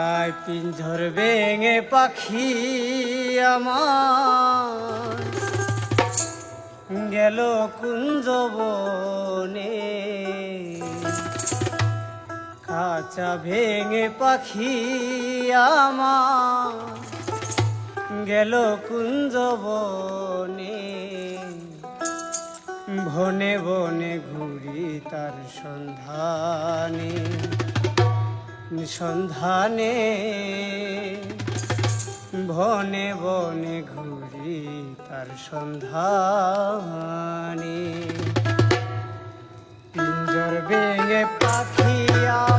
আয় পিঞ্ঝর বেঙে পাখি আমার। গেল কুঞ্জ বনে। কাঁচা ভেঙে পাখি আমার। গেল কুঞ্জ বনে। বনে বনে ঘুরি তার সন্ধানে। সন্ধানে বনে বনে ঘুরি তার সন্ধানে। পিঞ্জর বেঙে পাখিয়া